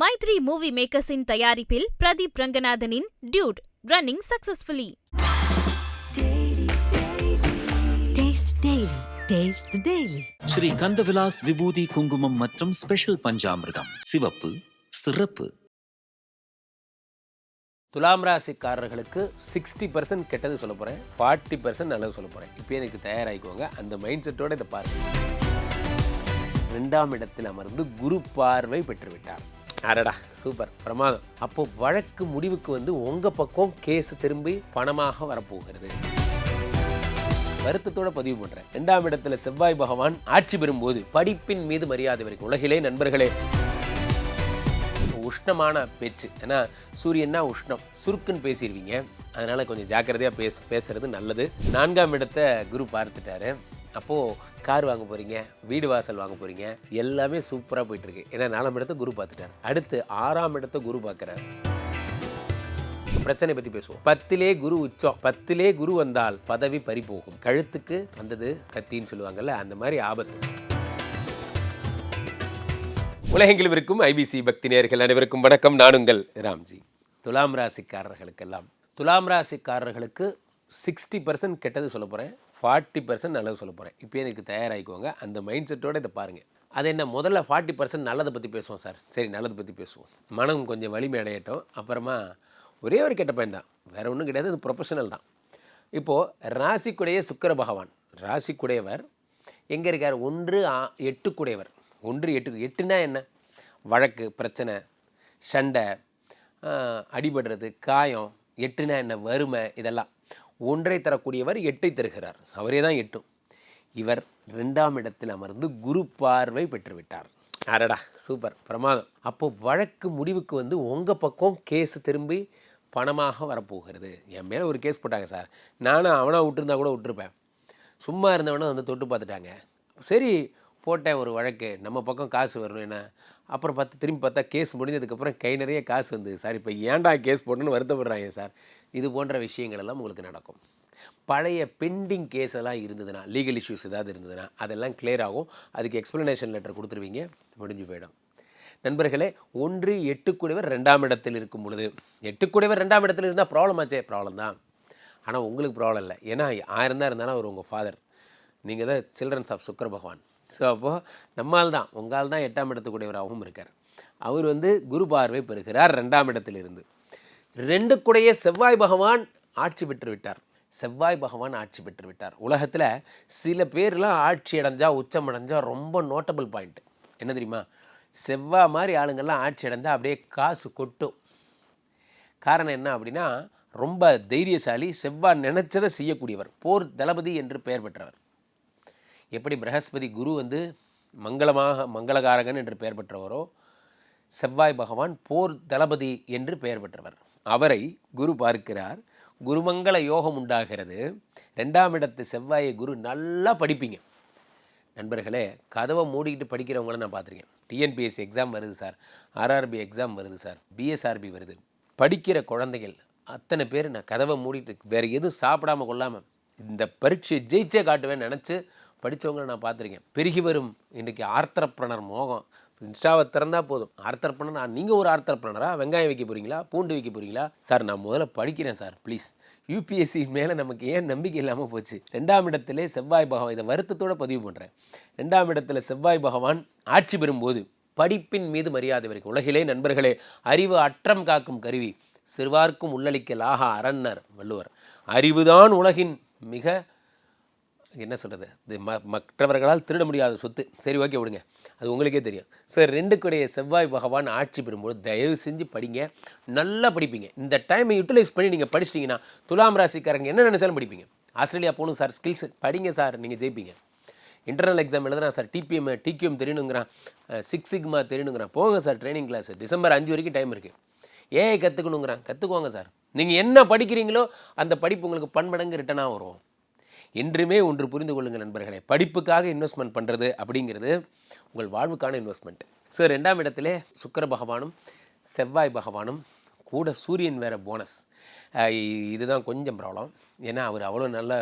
Maithri movie மேக்கர்ஸின் தயாரிப்பில் Pradeep ரங்கநாதனின் dude running successfully. Sri Kandavilas விபூதி குங்குமம் மற்றும் ஸ்பெஷல் பஞ்சாமிர்தம். சிவப்பு சிறப்பு. துலாம் ராசிக்காரர்களுக்கு சிக்ஸ்டி பர்சன்ட் கெட்டது சொல்ல போகிறேன் ஃபார்ட்டி பர்சன்ட் நல்லது சொல்ல போகிறேன் இப்போ எனக்கு தயாராகிக்கோங்க. அந்த மைண்ட் செட்டோட இதை பாருங்க. ரெண்டாம் இடத்தில் அமர்ந்து குரு பார்வை பெற்று விட்டார் அடடா சூப்பர் பிரமாதம். அப்போ வழக்கு முடிவுக்கு வந்து உங்க பக்கம் கேஸ் திரும்பி பணமாக வரப்போகிறது. வருத்தத்தோட பதிவு பண்றேன். ரெண்டாம் இடத்துல செவ்வாய் பகவான் ஆட்சி பெறும்போது படிப்பின் மீது மரியாதை வரைக்கும். உலகிலே நண்பர்களே உஷ்ணமான பேச்சு. ஏன்னா சூரியன்னா உஷ்ணம். சுருக்குன்னு பேசிடுவீங்க அதனால கொஞ்சம் ஜாக்கிரதையாக பேச பேசுறது நல்லது. நான்காம் இடத்தை குரு பார்த்துட்டாரு. அப்போது கார் வாங்க போகிறீங்க வீடு வாசல் வாங்க போகிறீங்க எல்லாமே சூப்பராக போயிட்டுருக்கு. ஏன்னா நாலாம் இடத்தை குரு பார்த்துட்டார். அடுத்து ஆறாம் இடத்தை குரு பார்க்குறாரு. பிரச்சனை பற்றி பேசுவோம். பத்திலே குரு உச்சம். பத்திலே குரு வந்தால் பதவி பறி போகும் கழுத்துக்கு வந்தது கத்தின்னு சொல்லுவாங்கல்ல அந்த மாதிரி ஆபத்து. உலகெங்கிலும் இருக்கும் ஐபிசி பக்தி நேர்கள் அனைவருக்கும் வணக்கம். நான் உங்கள் ராம்ஜி. துலாம் ராசிக்காரர்களுக்கெல்லாம் துலாம் ராசிக்காரர்களுக்கு சிக்ஸ்டி பர்சன்ட் கெட்டது சொல்ல போகிறேன் ஃபார்ட்டி பர்சன்ட் நல்லது சொல்ல போகிறேன் இப்போ எனக்கு தயாராகிக்கோங்க. அந்த மைண்ட் செட்டோடு இதை பாருங்கள் அது என்ன முதல்ல ஃபார்ட்டி பர்சன்ட் நல்லதை பற்றி பேசுவோம் சார். சரி நல்லதை பற்றி பேசுவோம். மனம் கொஞ்சம் வலிமை அடையட்டும். அப்புறமா ஒரே ஒரு கெட்ட பையன் தான். வேறு ஒன்றும் கிடையாது. அது ப்ரொஃபஷனல் தான். இப்போது ராசிக்குடைய சுக்கர பகவான். ராசிக்குடையவர். எங்கே இருக்கார்? ஒன்று எட்டுக்குடையவர். ஒன்று எட்டு எட்டுனா என்ன? வழக்கு பிரச்சனை சண்டை அடிபடுறது காயம் எட்டுனா என்ன? வறுமை இதெல்லாம். ஒன்றை தரக்கூடியவர் எட்டை தருகிறார். அவரே தான் எட்டும். இவர் ரெண்டாம் இடத்தில் அமர்ந்து குரு பார்வை பெற்றுவிட்டார். அரடா சூப்பர் பிரமாதம். அப்போது வழக்கு முடிவுக்கு வந்து உங்கள் பக்கம் கேஸ் திரும்பி பணமாக வரப்போகிறது. என் மேலே ஒரு கேஸ் போட்டாங்க சார் நானும் அவனாக விட்டுருந்தா கூட விட்டுருப்பேன். சும்மா இருந்தவனும் வந்து தொட்டு பார்த்துட்டாங்க. சரி போட்டேன் ஒரு வழக்கு. நம்ம பக்கம் காசு வரணும் என்ன? அப்புறம் பார்த்து திரும்பி பார்த்தா கேஸ் முடிஞ்சதுக்கப்புறம் கை நிறைய காசு வந்து சார் இப்போ ஏன்டா கேஸ் போடணும்னு வருத்தப்படுறாங்க சார் இது போன்ற விஷயங்கள் எல்லாம் உங்களுக்கு நடக்கும். பழைய பெண்டிங் கேஸ் எல்லாம் இருந்ததுன்னா லீகல் இஷ்யூஸ் ஏதாவது இருந்ததுன்னா அதெல்லாம் கிளியர் ஆகும். அதுக்கு எக்ஸ்ப்ளனேஷன் லெட்டர் கொடுத்துருவீங்க முடிஞ்சு போயிடும். நண்பர்களே ஒன்று எட்டுக்குடையவர் ரெண்டாம் இடத்தில் இருக்கும் பொழுது எட்டுக்குடையவர் ரெண்டாம் இடத்தில் இருந்தால் ப்ராப்ளம் ஆச்சே? ப்ராப்ளம் தான். ஆனால் உங்களுக்கு ப்ராப்ளம் இல்லை. ஏன்னா ஆயிரம் தான் இருந்தாலும் அவர் உங்கள் ஃபாதர் நீங்கள் தான் சில்ட்ரன்ஸ் ஆஃப் சுக்கர பகவான். ஸோ அப்போது நம்மால் தான் உங்களால் தான் எட்டாம் இடத்துக்குடையவராகவும் இருக்கார். அவர் வந்து குரு பார்வை பெறுகிறார் ரெண்டாம் இடத்திலிருந்து. ரெண்டுக்குடைய செவ்வாய் பகவான் ஆட்சி பெற்று விட்டார் செவ்வாய் பகவான் ஆட்சி பெற்று விட்டார் உலகத்தில் சில பேர்லாம் ஆட்சி அடைஞ்சா உச்சம் அடைஞ்சா ரொம்ப நோட்டபிள் பாயிண்ட் என்ன தெரியுமா? செவ்வாய் மாதிரி ஆளுங்கள்லாம் ஆட்சி அடைந்தால் அப்படியே காசு கொட்டும். காரணம் என்ன அப்படின்னா ரொம்ப தைரியசாலி செவ்வாய் நினச்சதை செய்யக்கூடியவர். போர் தளபதி என்று பெயர் பெற்றவர். எப்படி பிரகஸ்பதி குரு வந்து மங்களமாக மங்களகாரகன் என்று பெயர் பெற்றவரோ செவ்வாய் பகவான் போர் தளபதி என்று பெயர் பெற்றவர். அவரை குரு பார்க்கிறார். குருமங்கள யோகம் உண்டாகிறது. ரெண்டாம் இடத்து செவ்வாயை குரு நல்லா படிப்பீங்க. நண்பர்களே கதவை மூடிக்கிட்டு படிக்கிறவங்கள நான் பார்த்துருக்கேன். டிஎன்பிஎஸ்சி எக்ஸாம் வருது சார் ஆர்ஆர்பி எக்ஸாம் வருது சார் பிஎஸ்ஆர்பி வருது. படிக்கிற குழந்தைகள் அத்தனை பேர் நான் கதவை மூடிட்டு வேறு எதுவும் சாப்பிடாம கொள்ளாமல் இந்த பரீட்சையை ஜெயிச்சே காட்டுவேன்னு நினச்சி படித்தவங்களை நான் பார்த்துருக்கேன். பெருகி வரும் இன்றைக்கி ஆர்த்தரப்பிரணர் மோகம். இன்ஸ்டாவை திறந்தால் போதும். ஆர்த்தரப்பிரணர் நான் நீங்கள் ஒரு ஆர்த்தரப்பிரணரா வெங்காயம் வைக்க போகிறீங்களா பூண்டு வைக்க போகிறீங்களா சார் நான் முதல்ல படிக்கிறேன் சார் ப்ளீஸ். யூபிஎஸ்சி மேலே நமக்கு ஏன் நம்பிக்கை இல்லாமல் போச்சு? ரெண்டாம் இடத்திலே செவ்வாய் பகவான் இதை வருத்தத்தோடு பதிவு பண்ணுறேன் ரெண்டாம் இடத்துல செவ்வாய் பகவான் ஆட்சி பெறும்போது படிப்பின் மீது மரியாதை வரைக்கும் உலகிலே நண்பர்களே அறிவு அற்றம் காக்கும் கருவி சிறுவார்க்கும் உள்ளளிக்கலாக அரண்னர் வள்ளுவர். அறிவுதான் உலகின் மிக என்ன சொல்கிறது இது மற்றவர்களால் திருட முடியாத சொத்து. சரி ஓகே விடுங்க. அது உங்களுக்கே தெரியும். சார் ரெண்டுக்குடைய செவ்வாய் பகவான் ஆட்சி பெறும்போது தயவு செஞ்சு படிங்க. நல்லா படிப்பீங்க. இந்த டைமை யூட்டிலைஸ் பண்ணி நீங்கள் படிச்சிட்டிங்கன்னா துலாம் ராசிக்காரங்க என்ன நினச்சாலும் படிப்பீங்க. ஆஸ்திரேலியா போகணும் சார் ஸ்கில்ஸ் படிங்க சார் நீங்கள் ஜெயிப்பீங்க. இன்டர்னல் எக்ஸாம் எழுதுனா சார் டிபிஎம் டிக்யூஎம் தெரியணுங்கிறான். சிக்ஸ் சிக்மா தெரியணுங்கிறான். போங்க சார் ட்ரைனிங் கிளாஸ் டிசம்பர் அஞ்சு வரைக்கும் டைம் இருக்குது ஏஐ கற்றுக்கணுங்கிறான் கற்றுக்கோங்க சார் நீங்கள் என்ன படிக்கிறீங்களோ அந்த படிப்பு உங்களுக்கு பன்மடங்கு ரிட்டனாக வரும். என்றுமே ஒன்று புரிந்து கொள்ளுங்கள் நண்பர்களே. படிப்புக்காக இன்வெஸ்ட்மெண்ட் பண்ணுறது அப்படிங்கிறது உங்கள் வாழ்வுக்கான இன்வெஸ்ட்மெண்ட் ஸோ ரெண்டாம் இடத்துல சுக்கர பகவானும் செவ்வாய் பகவானும் கூட சூரியன் வேற போனஸ் இதுதான் கொஞ்சம் ப்ராப்ளம் ஏன்னா அவர் அவ்வளோ நல்ல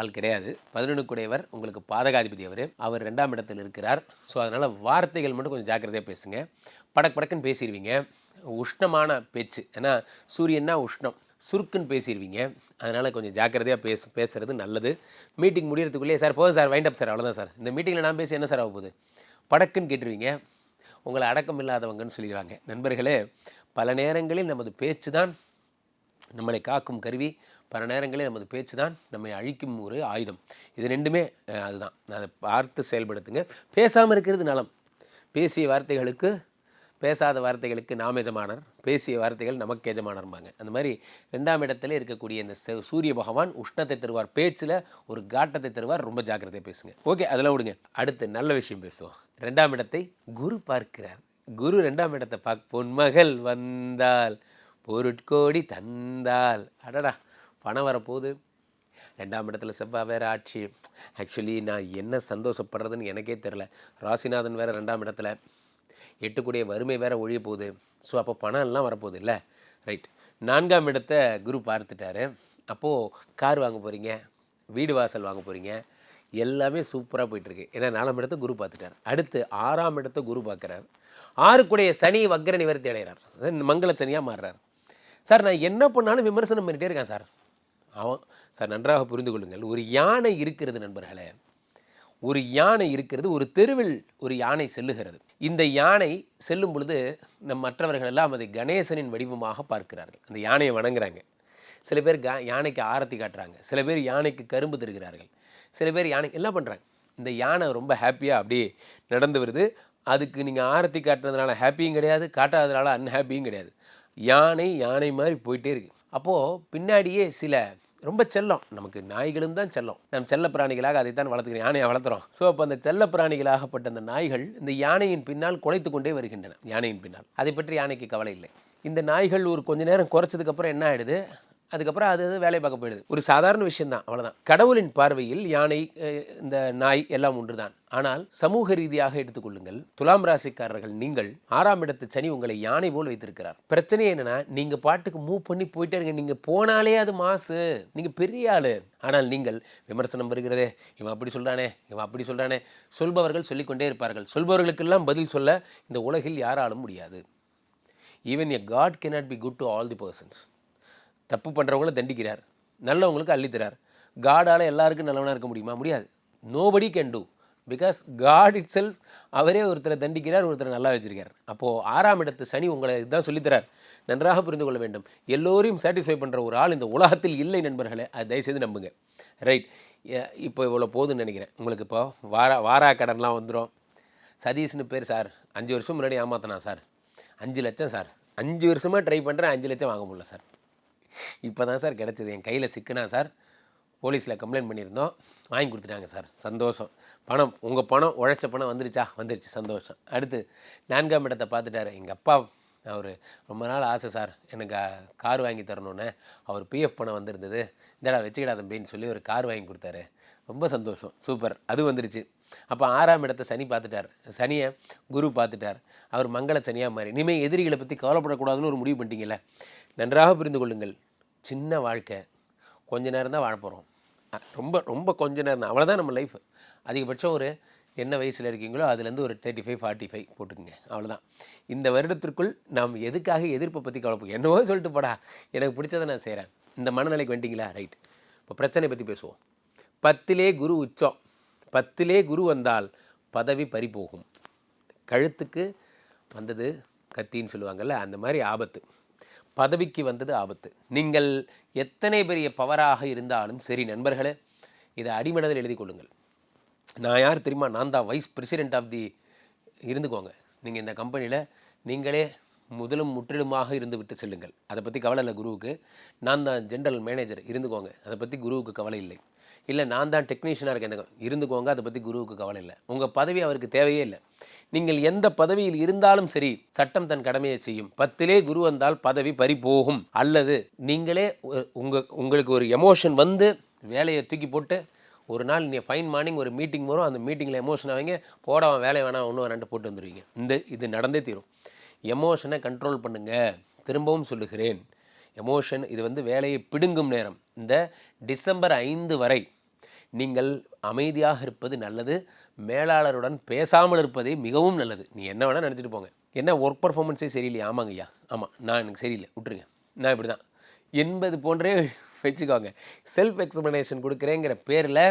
ஆள் கிடையாது. பதினொன்றுக்குடையவர் உங்களுக்கு பாதகாதிபதி அவர். அவர் ரெண்டாம் இடத்தில் இருக்கிறார். ஸோ அதனால் வார்த்தைகள் மட்டும் கொஞ்சம் ஜாக்கிரதையாக பேசுங்க. படக் படக்குன்னு பேசிடுவீங்க உஷ்ணமான பேச்சு. ஏன்னா சூரியன்னா உஷ்ணம். சுருக்குன்னு பேசிடுவீங்க அதனால் கொஞ்சம் ஜாக்கிரதையாக பேச பேசுகிறது நல்லது. மீட்டிங் முடிகிறதுக்குள்ளேயே சார் போதும் சார் வைண்ட் அப் சார் அவ்வளோதான் சார். இந்த மீட்டிங்கில் நான் பேசி என்ன சார் ஆக போகுது? படக்குன்னு கேட்டுருவீங்க. உங்களை அடக்கம் இல்லாதவங்கன்னு சொல்லிடுவாங்க. நண்பர்களே பல நேரங்களில் நமது பேச்சு தான் நம்மளை காக்கும் கருவி. பல நேரங்களில் நமது பேச்சு தான் நம்மை அழிக்கும் ஒரு ஆயுதம். இது ரெண்டுமே அதுதான். அதை பார்த்து செயல்படுத்துங்க. பேசாமல் இருக்கிறது நலம். பேசிய வார்த்தைகளுக்கு பேசாத வார்த்தைகளுக்கு நாம் எஜமானர் பேசிய வார்த்தைகள் நமக்கு எஜமானர்மாங்க அந்த மாதிரி ரெண்டாம் இடத்துல இருக்கக்கூடிய இந்த சூரிய பகவான் உஷ்ணத்தை தருவார். பேச்சில் ஒரு காட்டத்தை தருவார். ரொம்ப ஜாக்கிரதையாக பேசுங்க. ஓகே அதெல்லாம் விடுங்க. அடுத்து நல்ல விஷயம் பேசுவோம். ரெண்டாம் இடத்தை குரு பார்க்கிறார். குரு ரெண்டாம் இடத்தை பார்க்க பொன்மகள் வந்தால் பொருட்கோடி தந்தால். அடடா பணம் வரப்போகுது. ரெண்டாம் இடத்துல செவ்வாய் வேறு ஆட்சி. ஆக்சுவலி நான் என்ன சந்தோஷப்படுறதுன்னு எனக்கே தெரில ராசிநாதன் வேற ரெண்டாம் இடத்துல. எட்டுக்கூடிய வறுமை வேற ஒழிய போகுது. ஸோ அப்போ பணம் எல்லாம் வரப்போகுது இல்லை? ரைட் நான்காம் இடத்தை குரு பார்த்துட்டாரு. அப்போது கார் வாங்க போகிறீங்க வீடு வாசல் வாங்க போகிறீங்க எல்லாமே சூப்பராக போயிட்டுருக்கு. ஏன்னா நாலாம் இடத்த குரு பார்த்துட்டார். அடுத்து ஆறாம் இடத்தை குரு பார்க்குறார். ஆறுக்குடைய சனி வக்ர நிவர்த்தி அடைகிறார். மங்கள சனியாக மாறுறார். சார் நான் என்ன பண்ணாலும் விமர்சனம் பண்ணிகிட்டே இருக்கேன் சார் அவன் சார் நன்றாக புரிந்து கொள்ளுங்கள். ஒரு யானை இருக்கிறது நண்பர்களே. ஒரு யானை இருக்கிறது ஒரு தெருவில் ஒரு யானை செல்லுகிறது. இந்த யானை செல்லும் பொழுது நம் மற்றவர்கள் எல்லாம் அதை கணேசனின் வடிவமாக பார்க்கிறார்கள். அந்த யானையை வணங்குறாங்க. சில பேர் கா யானைக்கு ஆரத்தி காட்டுறாங்க. சில பேர் யானைக்கு கரும்பு தருகிறார்கள். சில பேர் யானை எல்லாம் பண்ணுறாங்க இந்த யானை ரொம்ப ஹாப்பியாக அப்படியே நடந்து வருது. அதுக்கு நீங்கள் ஆரத்தி காட்டுறதுனால ஹாப்பியும் கிடையாது காட்டாததுனால அன்ஹாப்பியும் கிடையாது. யானை யானை மாதிரி போயிட்டே இருக்கு. அப்போது பின்னாடியே சில ரொம்ப செல்லம். நமக்கு நாய்களும் தான் செல்லம். நம் செல்ல பிராணிகளாக அதைத்தான் வளர்த்துக்கிறோம் யானையை வளர்த்துறோம். ஸோ அப்போ அந்த செல்ல பிராணிகளாகப்பட்ட அந்த நாய்கள் இந்த யானையின் பின்னால் குலைத்து கொண்டே வருகின்றன. யானையின் பின்னால். அதை பற்றி யானைக்கு கவலை இல்லை. இந்த நாய்கள் ஒரு கொஞ்ச நேரம் குறைச்சதுக்கப்புறம் என்ன ஆயிடுது? அதுக்கப்புறம் அது அது வேலை பார்க்க போயிடுது. ஒரு சாதாரண விஷயம்தான் அவ்வளோதான் கடவுளின் பார்வையில் யானை இந்த நாய் எல்லாம் ஒன்று தான் ஆனால் சமூக ரீதியாக எடுத்துக்கொள்ளுங்கள் துலாம் ராசிக்காரர்கள் நீங்கள் ஆறாம் இடத்து சனி உங்களை யானை போல் வைத்திருக்கிறார். பிரச்சனை என்னன்னா நீங்க பாட்டுக்கு மூவ் பண்ணி போயிட்டே இருங்க. நீங்க போனாலே அது மாசு. நீங்க பெரிய ஆளு. ஆனால் நீங்கள் விமர்சனம் வருகிறதே இவன் அப்படி சொல்றானே இவன் அப்படி சொல்றானே சொல்பவர்கள் சொல்லிக்கொண்டே இருப்பார்கள். சொல்பவர்களுக்கெல்லாம் பதில் சொல்ல இந்த உலகில் யாராலும் முடியாது. Even a god cannot be good to all the persons தப்பு பண்ணுறவங்கள தண்டிக்கிறார். நல்லவங்களுக்கு அள்ளித்தரார் காடால் எல்லாருக்கும் நல்லவனாக இருக்க முடியுமா? முடியாது. Nobody can do because God itself அவரே ஒருத்தரை தண்டிக்கிறார் ஒருத்தரை நல்லா வச்சிருக்கார். அப்போது ஆறாம் இடத்து சனி உங்களை இதுதான் சொல்லித்தரார் நன்றாக புரிந்து கொள்ள வேண்டும். எல்லோரையும் சாட்டிஸ்ஃபை பண்ணுற ஒரு ஆள் இந்த உலகத்தில் இல்லை நண்பர்களே. அதை தயவுசெய்து நம்புங்க. ரைட் இப்போ இவ்வளோ போதுன்னு நினைக்கிறேன். உங்களுக்கு இப்போ வாரா வாரா கடன்லாம் வந்துடும் சதீஷ்னு பேர் சார். அஞ்சு வருஷம் முன்னாடி ஏமாத்தினா சார். அஞ்சு லட்சம் சார். அஞ்சு வருஷமாக ட்ரை பண்ணுறேன் அஞ்சு லட்சம் வாங்க முடியல சார். இப்போ தான் சார் கிடச்சிது. என் கையில் சிக்குனா சார் போலீஸில் கம்ப்ளைண்ட் பண்ணியிருந்தோம். வாங்கி கொடுத்துட்டாங்க சார். சந்தோஷம். பணம் உங்கள் பணம் உழைச்ச பணம் வந்துருச்சா? வந்துருச்சு. சந்தோஷம். அடுத்து நான்காம் இடத்தை பார்த்துட்டாரு. எங்கள் அப்பா அவர் ரொம்ப நாள் ஆசை சார். எனக்கு கார் வாங்கி தரணுன்னு அவர் பிஎஃப் பணம் வந்திருந்தது. இந்தடா வச்சுக்கிடா தம்பின்னு சொல்லி ஒரு கார் வாங்கி கொடுத்தாரு. ரொம்ப சந்தோஷம். சூப்பர் அது வந்துருச்சு. அப்போ ஆறாம் இடத்த சனி பார்த்துட்டார். சனியை குரு பார்த்துட்டார். அவர் மங்கள சனியாக மாறி. இனிமேல் எதிரிகளை பற்றி கவலைப்படக்கூடாதுன்னு ஒரு முடிவு பண்ணிட்டீங்களே நன்றாக புரிந்து கொள்ளுங்கள். சின்ன வாழ்க்கை. கொஞ்ச நேரம் தான் வாழ போகிறோம் ரொம்ப ரொம்ப கொஞ்ச நேரம் தான். அவ்வளோதான் நம்ம லைஃப் அதிகபட்சம் ஒரு என்ன வயசில் இருக்கீங்களோ அதுலேருந்து ஒரு தேர்ட்டி ஃபைவ் ஃபார்ட்டி ஃபைவ் போட்டுக்குங்க. அவ்வளோதான் இந்த வருடத்திற்குள் நாம் எதுக்காக எதிர்ப்பை பற்றி கவலைப்போம் என்னவோ சொல்லிட்டு போடா. எனக்கு பிடிச்சதை நான் செய்கிறேன் இந்த மனநிலைக்கு வந்துட்டிங்களா? ரைட் இப்போ பிரச்சனை பற்றி பேசுவோம். பத்திலே குரு உச்சம். பத்திலே குரு வந்தால் பதவி பறிபோகும் கழுத்துக்கு வந்தது கத்தின்னு சொல்லுவாங்கள்ல அந்த மாதிரி ஆபத்து. பதவிக்கு வந்தது ஆபத்து. நீங்கள் எத்தனை பெரிய பவராக இருந்தாலும் சரி நண்பர்களே இதை அடிமனதில் எழுதி கொள்ளுங்கள். நான் யார் தெரியுமா? நான் தான் வைஸ் பிரசிடென்ட் ஆஃப் தி இருந்துக்கோங்க. நீங்கள் இந்த கம்பெனியில் நீங்களே முதலும் முற்றிலுமாக இருந்து விட்டு செல்லுங்கள். அதை பற்றி கவலை இல்லை குருவுக்கு. நான் தான் ஜென்ரல் மேனேஜர் இருந்துக்கோங்க. அதை பற்றி குருவுக்கு கவலை இல்லை. இல்லை நான் தான் டெக்னீஷியனாக இருக்கேன். எனக்கு இருந்துக்கோங்க அதை பற்றி குருவுக்கு கவலை இல்லை. உங்கள் பதவி அவருக்கு தேவையே இல்லை. நீங்கள் எந்த பதவியில் இருந்தாலும் சரி சட்டம் தன் கடமையை செய்யும். பத்திலே குரு வந்தால் பதவி பறி போகும் அல்லது நீங்களே உங்கள் உங்களுக்கு ஒரு எமோஷன் வந்து வேலையை தூக்கி போட்டு ஒரு நாள் நீ ஃபைன் மார்னிங் ஒரு மீட்டிங் வரும். அந்த மீட்டிங்கில் எமோஷன் ஆவீங்க. போடவன் வேலை வேணாம் ஒன்று ரெண்டு போட்டு வந்துடுவீங்க இந்த இது நடந்தே தீரும். எமோஷனை கண்ட்ரோல் பண்ணுங்கள் திரும்பவும் சொல்லுகிறேன். எமோஷன் இது வந்து வேலையை பிடுங்கும் நேரம். இந்த டிசம்பர் ஐந்து வரை நீங்கள் அமைதியாக இருப்பது நல்லது மேலாளருடன் பேசாமல் இருப்பதே மிகவும் நல்லது. நீ என்ன வேணால் நினச்சிட்டு போங்க. என்ன ஒர்க் பர்ஃபார்மன்ஸே சரியில்லையா? ஆமாங்கய்யா ஆமாம் நான் எனக்கு சரியில்லை. விட்டுருங்க. நான் இப்படி தான் என்பது போன்றே வச்சுக்கோங்க. செல்ஃப் எக்ஸ்பிளனேஷன் கொடுக்குறேங்கிற பேரில்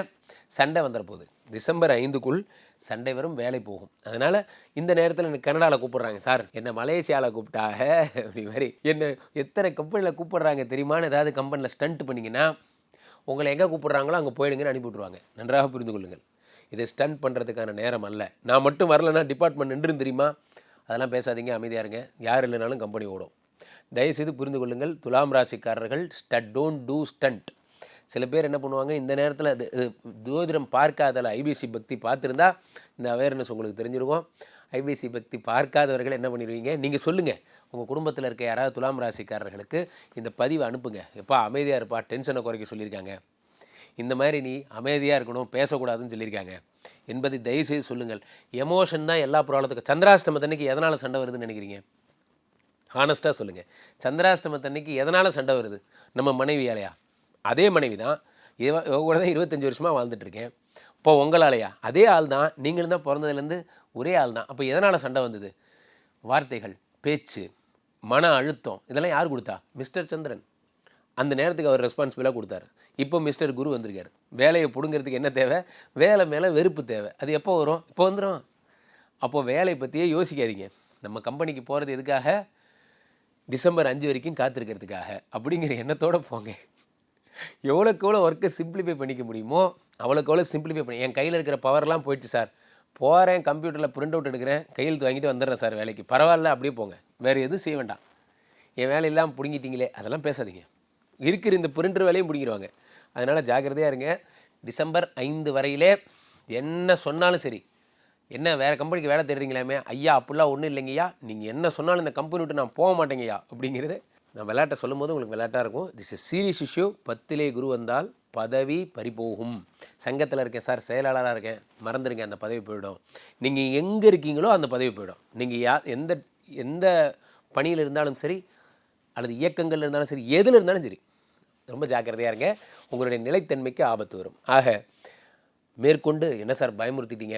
சண்டை வந்துட போகுது. டிசம்பர் ஐந்துக்குள் சண்டை வரும் வேலை போகும். அதனால் இந்த நேரத்தில் எனக்கு கனடாவில் கூப்பிட்றாங்க. சார் என்னை மலேசியாவில் கூப்பிட்டாக அப்படி மாதிரி. என்ன எத்தனை கம்பெனியில் கூப்பிட்றாங்க தெரியுமான்னு ஏதாவது கம்பெனியில் ஸ்டண்ட் பண்ணிங்கன்னா உங்களை எங்கே கூப்பிட்றாங்களோ அங்கே போயிடுங்கன்னு அனுப்பிவிட்ருவாங்க நன்றாக புரிந்து கொள்ளுங்கள். இதை ஸ்டன்ட் பண்ணுறதுக்கான நேரம் அல்ல. நான் மட்டும் வரலன்னா டிபார்ட்மெண்ட் நின்று தெரியுமா? அதெல்லாம் பேசாதீங்க அமைதியாக இருங்க. யார் இல்லைனாலும் கம்பெனி ஓடும். தயவுசெய்து புரிந்து கொள்ளுங்கள். துலாம் ராசிக்காரர்கள் ஸ்டட் டோன்ட் டூ ஸ்டண்ட் சில பேர் என்ன பண்ணுவாங்க இந்த நேரத்தில் இது இது ஜோதிடம் பார்க்காதல ஐபிசி பக்தி பார்த்துருந்தா இந்த அவேர்னஸ் உங்களுக்கு தெரிஞ்சிருக்கும். ஐபிசி பக்தி பார்க்காதவர்கள் என்ன பண்ணிடுவீங்க? நீங்கள் சொல்லுங்கள் உங்கள் குடும்பத்தில் இருக்க யாராவது துலாம் ராசிக்காரர்களுக்கு இந்த பதிவை அனுப்புங்க. எப்பா அமைதியாக இருப்பா டென்ஷனை குறைக்க சொல்லியிருக்காங்க. இந்த மாதிரி நீ அமைதியாக இருக்கணும் பேசக்கூடாதுன்னு சொல்லியிருக்காங்க. என்பதை தயவுசெய்து சொல்லுங்கள். எமோஷன் தான் எல்லா ப்ராப்ளத்துக்கும் சந்திராஷ்டமத்தன்னைக்கு எதனால் சண்டை வருதுன்னு நினைக்கிறீங்க? ஹானஸ்ட்டாக சொல்லுங்கள் சந்திராஷ்டமத்தன்னைக்கு எதனால் சண்டை வருது? நம்ம மனைவியாலையா? அதே மனைவி தான் இவ இவ கூட தான் இருபத்தஞ்சி வருஷமாக வாழ்ந்துட்டுருக்கேன் இப்போ உங்களாலையா? அதே ஆள் தான். நீங்களும் தான் பிறந்ததுலேருந்து ஒரே ஆள் தான். அப்போ எதனால் சண்டை வந்தது? வார்த்தைகள் பேச்சு மன அழுத்தம் இதெல்லாம் யார் கொடுத்தா? மிஸ்டர் சந்திரன். அந்த நேரத்துக்கு அவர் ரெஸ்பான்சிபிளாக கொடுத்தாரு. இப்போ மிஸ்டர் குரு வந்திருக்காரு. வேலையை பிடுங்கிறதுக்கு என்ன தேவை? வேலை மேலே வெறுப்பு தேவை. அது எப்போ வரும்? இப்போ வந்துடும் அப்போது வேலையை பற்றியே யோசிக்காதீங்க. நம்ம கம்பெனிக்கு போகிறது எதுக்காக? டிசம்பர் அஞ்சு வரைக்கும் காத்திருக்கிறதுக்காக. அப்படிங்கிற எண்ணத்தோடு போங்க. எவ்வளோக்கு எவ்வளோ ஒர்க்கை சிம்பிளிஃபை பண்ணிக்க முடியுமோ அவ்வளோக்கு எவ்வளோ சிம்பிளிஃபை பண்ணி என் கையில் இருக்கிற பவர்லாம் போயிடுச்சு சார் போகிறேன் கம்ப்யூட்டரில் பிரிண்ட் அவுட் எடுக்கிறேன் கையெழுத்து வாங்கிட்டு வந்துடுறேன் சார் வேலைக்கு. பரவாயில்ல அப்படியே போங்க. வேறு எதுவும் செய்ய வேண்டாம். என் வேலையெல்லாம் பிடுங்கிட்டீங்களே அதெல்லாம் பேசாதீங்க. இருக்கிற இந்த பிரிண்டர் வேலையும் பிடிங்கிடுவாங்க அதனால் ஜாக்கிரதையாக இருங்க. டிசம்பர் ஐந்து வரையிலே என்ன சொன்னாலும் சரி என்ன வேறு கம்பெனிக்கு வேலை தேடுறீங்களாமே ஐயா அப்படிலாம் ஒன்றும் இல்லைங்கய்யா. நீங்கள் என்ன சொன்னாலும் இந்த கம்பெனி விட்டு நான் போக மாட்டேங்கய்யா அப்படிங்கிறது நான் விளையாட்டை சொல்லும் போது உங்களுக்கு விளையாட்டாக இருக்கும். திஸ் இஸ் சீரியஸ் இஷ்யூ பத்திலே குரு வந்தால் பதவி பறிபோகும். சங்கத்தில் இருக்கேன் சார் செயலாளராக இருக்கேன். மறந்துடுங்க அந்த பதவி போயிடும். நீங்கள் எங்கே இருக்கீங்களோ அந்த பதவி போயிடும். நீங்கள் யா எந்த எந்த பணியில் இருந்தாலும் சரி அல்லது இயக்கங்கள் இருந்தாலும் சரி எதில் இருந்தாலும் சரி ரொம்ப ஜாக்கிரதையாக இருங்க. உங்களுடைய நிலைத்தன்மைக்கு ஆபத்து வரும். ஆக மேற்கொண்டு என்ன சார் பயமுறுத்திட்டீங்க?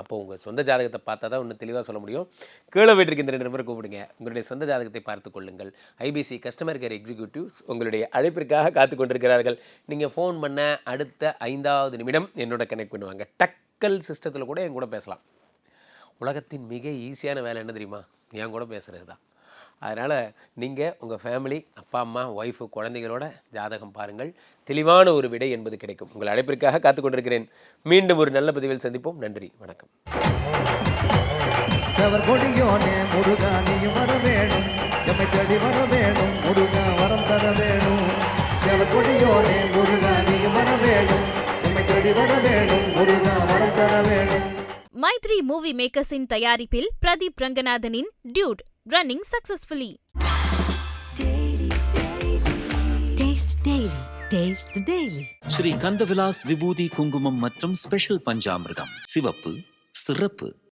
அப்போ உங்கள் சொந்த ஜாதகத்தை பார்த்தா தான் இன்னும் தெளிவாக சொல்ல முடியும். கீழே வீட்டிற்கு இந்த ரெண்டு நம்பரை கூப்பிடுங்க. உங்களுடைய சொந்த ஜாதகத்தை பார்த்து கொள்ளுங்கள். ஐபிசி கஸ்டமர் கேர் எக்ஸிக்யூட்டிவ்ஸ் உங்களுடைய அழைப்பிற்காக காத்து கொண்டிருக்கிறார்கள். நீங்கள் ஃபோன் பண்ண அடுத்த ஐந்தாவது நிமிடம் என்னோட கனெக்ட் பண்ணுவாங்க. டக்கல் சிஸ்டத்தில் கூட என் கூட பேசலாம். உலகத்தின் மிக ஈஸியான வேலை என்ன தெரியுமா? என் கூட பேசுகிறது தான் அதனால் நீங்கள் உங்கள் ஃபேமிலி அப்பா அம்மா ஒய்ஃபு குழந்தைகளோட ஜாதகம் பாருங்கள். தெளிவான ஒரு விடை என்பது கிடைக்கும். உங்கள் அழைப்பிற்காக காத்து கொண்டிருக்கிறேன். மீண்டும் ஒரு நல்ல பதிவில் சந்திப்போம். நன்றி வணக்கம். அவர் கொடியோனே வர வேணும் மைத்ரி மூவி மேக்கர்ஸின் தயாரிப்பில் Pradeep ரங்கநாதனின் dude running successfully. Sri Kandavilas விபூதி குங்குமம் மற்றும் ஸ்பெஷல் பஞ்சாமிர்தம். சிவப்பு சிறப்பு.